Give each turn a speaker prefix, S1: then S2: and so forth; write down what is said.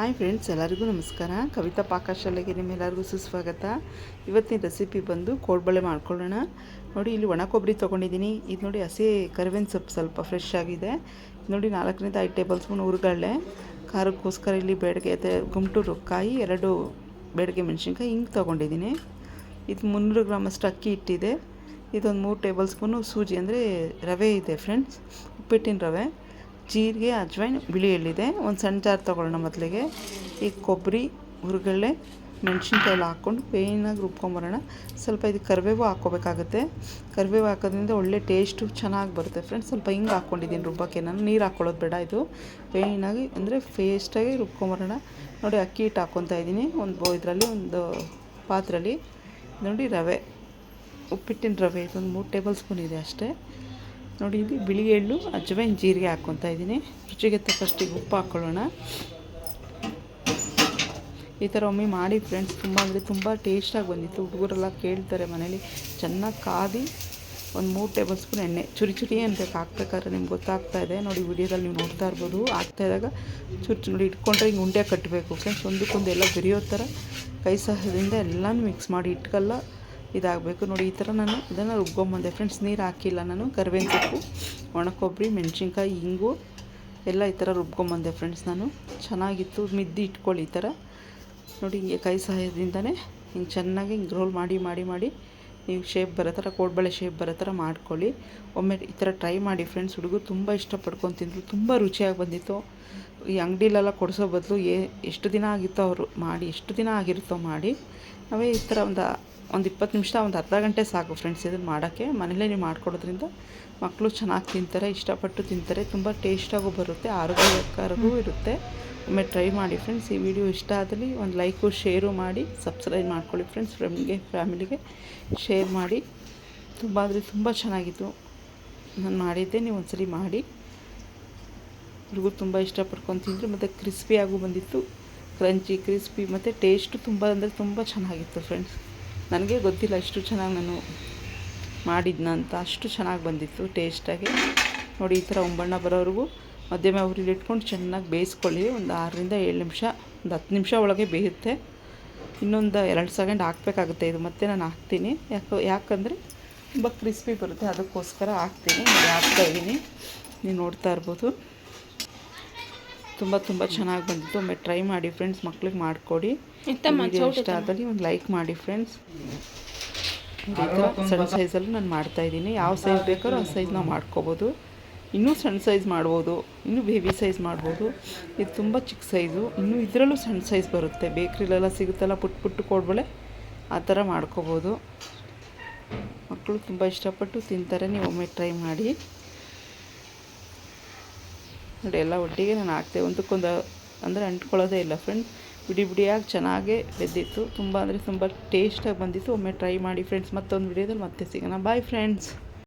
S1: Hi friends, ಎಲ್ಲರಿಗೂ ನಮಸ್ಕಾರ. ಕವಿತಾ ಪಾಕಶಾಲೆಗೆ ನಿಮ್ಮೆಲ್ಲರಿಗೂ ಸುಸ್ವಾಗತ. ಇವತ್ತಿನ ರೆಸಿಪಿ ಬಂದು ಕೋಡ್ಬಳೆ ಮಾಡ್ಕೊಳ್ಳೋಣ. ನೋಡಿ, ಇಲ್ಲಿ ಒಣ ಕೊಬ್ಬರಿ ತೊಗೊಂಡಿದ್ದೀನಿ. ಇದು ನೋಡಿ ಹಸಿ ಕರಿಬೇವಿನ ಸೊಪ್ಪು ಸ್ವಲ್ಪ ಫ್ರೆಶ್ ಆಗಿದೆ. ನೋಡಿ ನಾಲ್ಕರಿಂದ ಐದು ಟೇಬಲ್ ಸ್ಪೂನ್ ಹುರ್ಗಳ್ಳೆ ಖಾರಕ್ಕೋಸ್ಕರ ಇಲ್ಲಿ ಬೇಡಿಗೆ ಗುಮಟೂರು ಕಾಯಿ, ಎರಡು ಬೇಡಿಗೆ ಮೆಣಸಿನ್ಕಾಯಿ ಹಿಂಗೆ ತೊಗೊಂಡಿದ್ದೀನಿ. ಇದು ಮುನ್ನೂರು ಗ್ರಾಮಷ್ಟು ಅಕ್ಕಿ ಇಟ್ಟಿದೆ ಇದೊಂದು ಮೂರು ಟೇಬಲ್ ಸ್ಪೂನು ಸೂಜಿ, ಅಂದರೆ ರವೆ ಇದೆ ಫ್ರೆಂಡ್ಸ್, ಉಪ್ಪಿಟ್ಟಿನ ರವೆ. ಜೀರಿಗೆ ಅಜ್ವೈನ್ ಬಿಳಿ ಎಳ್ಳಿದೆ. ಒಂದು ಸಣ್ಣ ಜಾರ್ ತೊಗೊಳ್ಳೋಣ ಮೊದಲಿಗೆ. ಈ ಕೊಬ್ಬರಿ ಹುರುಗಳ್ಳೆ ಮೆಣಸಿನ್ಕಾಯಿ ಎಲ್ಲ ಹಾಕ್ಕೊಂಡು ಪೇನಾಗಿ ರುಬ್ಕೊಂಬರೋಣ. ಸ್ವಲ್ಪ ಇದು ಕರಿಬೇವು ಹಾಕ್ಕೋಬೇಕಾಗುತ್ತೆ. ಕರಿಬೇವು ಹಾಕೋದ್ರಿಂದ ಒಳ್ಳೆ ಟೇಸ್ಟು ಚೆನ್ನಾಗಿ ಬರುತ್ತೆ ಫ್ರೆಂಡ್ಸ್. ಸ್ವಲ್ಪ ಹಿಂಗೆ ಹಾಕ್ಕೊಂಡಿದ್ದೀನಿ ರುಬ್ಬಕ್ಕೆ ನಾನು. ನೀರು ಹಾಕ್ಕೊಳ್ಳೋದು ಬೇಡ ಇದು. ಪೇನಾಗಿ ಅಂದರೆ ಫೇಸ್ಟಾಗಿ ರುಬ್ಕೊಂಬರೋಣ. ನೋಡಿ ಅಕ್ಕಿ ಹಿಟ್ಟು ಹಾಕ್ಕೊತಾ ಇದ್ದೀನಿ. ಒಂದು ಇದರಲ್ಲಿ ಒಂದು ಪಾತ್ರೆಯಲ್ಲಿ ನೋಡಿ ರವೆ. ಉಪ್ಪಿಟ್ಟಿನ ರವೆ. ಇದೊಂದು ಮೂರು ಟೇಬಲ್ ಸ್ಪೂನ್ ಇದೆ ಅಷ್ಟೇ. ನೋಡಿ, ಇಲ್ಲಿ ಬಿಳಿ ಎಳ್ಳು ಅಜ್ವೈನ್ ಜೀರಿಗೆ ಹಾಕ್ಕೊತಾ ಇದ್ದೀನಿ. ರುಚಿಗೆ ತಕ್ಕಷ್ಟಿಗೆ ಉಪ್ಪು ಹಾಕ್ಕೊಳ್ಳೋಣ ಈ ಥರ ಒಮ್ಮೆ ಮಾಡಿ ಫ್ರೆಂಡ್ಸ್ ತುಂಬ ಅಂದರೆ ತುಂಬ ಟೇಸ್ಟಾಗಿ ಬಂದಿತ್ತು. ಹುಡುಗರೆಲ್ಲ ಕೇಳ್ತಾರೆ ಮನೇಲಿ, ಚೆನ್ನಾಗಿ ಕಾದಿ ಒಂದು ಮೂರು ಟೇಬಲ್ ಸ್ಪೂನ್ ಎಣ್ಣೆ. ಚುರಿ ಚುರಿ ಅನ್ಬೇಕು ಹಾಕ್ಬೇಕಾದ್ರೆ ನಿಮ್ಗೆ ಗೊತ್ತಾಗ್ತಾ ಇದೆ. ನೋಡಿ, ವಿಡಿಯೋದಲ್ಲಿ ನೀವು ನೋಡ್ತಾ ಇರ್ಬೋದು. ಹಾಕ್ತಾ ಇದ್ದಾಗ ಚುರಿ ನೋಡಿ, ಇಟ್ಕೊಂಡ್ರೆ ಹಿಂಗೆ ಉಂಡೆ ಕಟ್ಟಬೇಕು ಫ್ರೆಂಡ್ಸ್ ಒಂದಕ್ಕೊಂದು ಎಲ್ಲ ಬೆರೆಯೋ ಥರ ಕೈ ಸಹದಿಂದ ಎಲ್ಲನೂ ಮಿಕ್ಸ್ ಮಾಡಿ ಇಟ್ಕಲ್ಲ. ಇದಾಗಬೇಕು. ನೋಡಿ, ಈ ಥರ ನಾನು ಇದನ್ನು ರುಬ್ಕೊಂಬಂದೆ. ಫ್ರೆಂಡ್ಸ್, ನೀರು ಹಾಕಿಲ್ಲ ನಾನು. ಕರಿಬೇವಿನ ಸೊಪ್ಪು, ಒಣಕೊಬ್ಬರಿ, ಮೆಣಸಿನ್ಕಾಯಿ, ಇಂಗು, ಎಲ್ಲ ಈ ಥರ ರುಬ್ಕೊಂಬಂದೆ ಫ್ರೆಂಡ್ಸ್ ನಾನು. ಚೆನ್ನಾಗಿತ್ತು. ಮಿದ್ದಿ ಇಟ್ಕೊಳ್ಳಿ ಈ ಥರ. ನೋಡಿ, ಹಿಂಗೆ ಕೈ ಸಹಾಯದಿಂದನೇ ಹಿಂಗೆ ಚೆನ್ನಾಗಿ ಹಿಂಗೆ ರೋಲ್ ಮಾಡಿ ಮಾಡಿ ಮಾಡಿ ನೀವು ಶೇಪ್ ಬರೋ ಥರ, ಕೋಡ್ಬಳೆ ಶೇಪ್ ಬರೋ ಥರ ಮಾಡ್ಕೊಳ್ಳಿ. ಒಮ್ಮೆ ಈ ಥರ ಟ್ರೈ ಮಾಡಿ ಫ್ರೆಂಡ್ಸ್. ಹುಡುಗರು ತುಂಬ ಇಷ್ಟಪಡ್ಕೊಂಡು ತಿಂದರು. ತುಂಬ ರುಚಿಯಾಗಿ ಬಂದಿತ್ತು. ಈ ಅಂಗಡಿಲೆಲ್ಲ ಕೊಡಿಸೋ ಬದಲು ಏ ಎಷ್ಟು ದಿನ ಆಗಿತ್ತೋ ಅವರು ಮಾಡಿ, ಎಷ್ಟು ದಿನ ಆಗಿರುತ್ತೋ ಮಾಡಿ, ನಾವೇ ಈ ಥರ ಒಂದು ಒಂದು ಇಪ್ಪತ್ತು ನಿಮಿಷ, ಒಂದು ಅರ್ಧ ಗಂಟೆ ಸಾಕು ಫ್ರೆಂಡ್ಸ್ ಇದನ್ನು ಮಾಡೋಕ್ಕೆ. ಮನೇಲೇ ನೀವು ಮಾಡ್ಕೊಡೋದ್ರಿಂದ ಮಕ್ಕಳು ಚೆನ್ನಾಗಿ ತಿಂತಾರೆ, ಇಷ್ಟಪಟ್ಟು ತಿಂತಾರೆ, ತುಂಬ ಟೇಸ್ಟಾಗೂ ಬರುತ್ತೆ ಆರೋಗ್ಯಕರಗೂ ಇರುತ್ತೆ. ಒಮ್ಮೆ ಟ್ರೈ ಮಾಡಿ ಫ್ರೆಂಡ್ಸ್ ಈ ವಿಡಿಯೋ ಇಷ್ಟ ಆದಲ್ಲಿ ಒಂದು ಲೈಕು ಶೇರು ಮಾಡಿ ಸಬ್ಸ್ಕ್ರೈಬ್ ಮಾಡ್ಕೊಳ್ಳಿ ಫ್ರೆಂಡ್ಸ್ ಫ್ರೆಂಡ್ಗೆ ಫ್ಯಾಮಿಲಿಗೆ ಶೇರ್ ಮಾಡಿ. ತುಂಬ ಅಂದರೆ ತುಂಬ ಚೆನ್ನಾಗಿತ್ತು. ನಾನು ಮಾಡಿದ್ದೆ ನೀವು ಒಂದ್ಸಲಿ ಮಾಡಿ. ಹುಡುಗರು ತುಂಬ ಇಷ್ಟಪಡ್ಕೊಂಡು ತಿಂದರು, ಮತ್ತು ಕ್ರಿಸ್ಪಿಯಾಗೂ ಬಂದಿತ್ತು. ಕ್ರಂಚಿ ಕ್ರಿಸ್ಪಿ ಮತ್ತು ಟೇಸ್ಟು ತುಂಬ, ಅಂದರೆ ತುಂಬ ಚೆನ್ನಾಗಿತ್ತು ಫ್ರೆಂಡ್ಸ್ ನನಗೆ ಗೊತ್ತಿಲ್ಲ ಅಷ್ಟು ಚೆನ್ನಾಗಿ ನಾನು ಮಾಡಿದ್ನ ಅಂತ. ಅಷ್ಟು ಚೆನ್ನಾಗಿ ಬಂದಿತ್ತು ಟೇಸ್ಟಾಗಿ ನೋಡಿ, ಈ ಥರ ಒಂಬಣ್ಣ ಬರೋವರೆಗೂ ಮಧ್ಯಮ ಉರಿಲಿ ಇಟ್ಕೊಂಡು ಚೆನ್ನಾಗಿ ಬೇಯಿಸ್ಕೊಳ್ಳಿ. ಒಂದು ಆರರಿಂದ ಏಳು ನಿಮಿಷ, ಒಂದು ಹತ್ತು ನಿಮಿಷ ಒಳಗೆ ಬೇಯುತ್ತೆ. ಇನ್ನೊಂದು ಎರಡು ಸೆಕೆಂಡ್ ಹಾಕಬೇಕಾಗುತ್ತೆ ಇದು. ಮತ್ತೆ ನಾನು ಹಾಕ್ತೀನಿ. ಯಾಕೆ, ಯಾಕಂದರೆ ತುಂಬ ಕ್ರಿಸ್ಪಿ ಬರುತ್ತೆ. ಅದಕ್ಕೋಸ್ಕರ ಹಾಕ್ತೀನಿ. ಹಾಕ್ತಾ ಇದ್ದೀನಿ ನೀವು ನೋಡ್ತಾ ಇರ್ಬೋದು. ತುಂಬ ತುಂಬ ಚೆನ್ನಾಗಿ ಬಂದಿತ್ತು. ಒಮ್ಮೆ ಟ್ರೈ ಮಾಡಿ ಫ್ರೆಂಡ್ಸ್ ಮಕ್ಳಿಗೆ ಮಾಡಿಕೊಡಿ. ಇಷ್ಟ ಆದಲ್ಲಿ ಒಂದು ಲೈಕ್ ಮಾಡಿ ಫ್ರೆಂಡ್ಸ್ ಸಣ್ಣ ಸೈಜಲ್ಲೂ ನಾನು ಮಾಡ್ತಾಯಿದ್ದೀನಿ ಯಾವ ಸೈಜ್ ಬೇಕಾದ್ರೂ ಆ ಸೈಜ್ ನಾವು ಮಾಡ್ಕೋಬೋದು. ಇನ್ನೂ ಸಣ್ಣ ಸೈಜ್ ಮಾಡ್ಬೋದು. ಇನ್ನೂ ಬೇಬಿ ಸೈಜ್ ಮಾಡ್ಬೋದು. ಇದು ತುಂಬ ಚಿಕ್ಕ ಸೈಜು ಇನ್ನೂ ಇದರಲ್ಲೂ ಸಣ್ಣ ಸೈಜ್ ಬರುತ್ತೆ. ಬೇಕ್ರಿಲೆಲ್ಲ ಸಿಗುತ್ತಲ್ಲ ಪುಟ್ ಪುಟ್ಟು ಕೊಡ್ಬಳೆ ಆ ಥರ ಮಾಡ್ಕೋಬೋದು. ಮಕ್ಕಳು ತುಂಬ ಇಷ್ಟಪಟ್ಟು ತಿಂತಾರೆ. ನೀವು ಒಮ್ಮೆ ಟ್ರೈ ಮಾಡಿ. ನೋಡಿ, ಎಲ್ಲ ಒಟ್ಟಿಗೆ ನಾನು ಹಾಕ್ತೆ ಒಂದಕ್ಕೊಂದು ಅಂದರೆ ಅಂಟ್ಕೊಳ್ಳೋದೇ ಇಲ್ಲ ಫ್ರೆಂಡ್ ಬಿಡಿ ಬಿಡಿಯಾಗಿ ಚೆನ್ನಾಗೇ ಬೆದ್ದಿತ್ತು. ತುಂಬ ಅಂದರೆ ತುಂಬ ಟೇಸ್ಟಾಗಿ ಬಂದಿತ್ತು. ಒಮ್ಮೆ ಟ್ರೈ ಮಾಡಿ ಫ್ರೆಂಡ್ಸ್ ಮತ್ತೊಂದು ವಿಡಿಯೋದಲ್ಲಿ ಮತ್ತೆ ಸಿಗೋಣ. Bye friends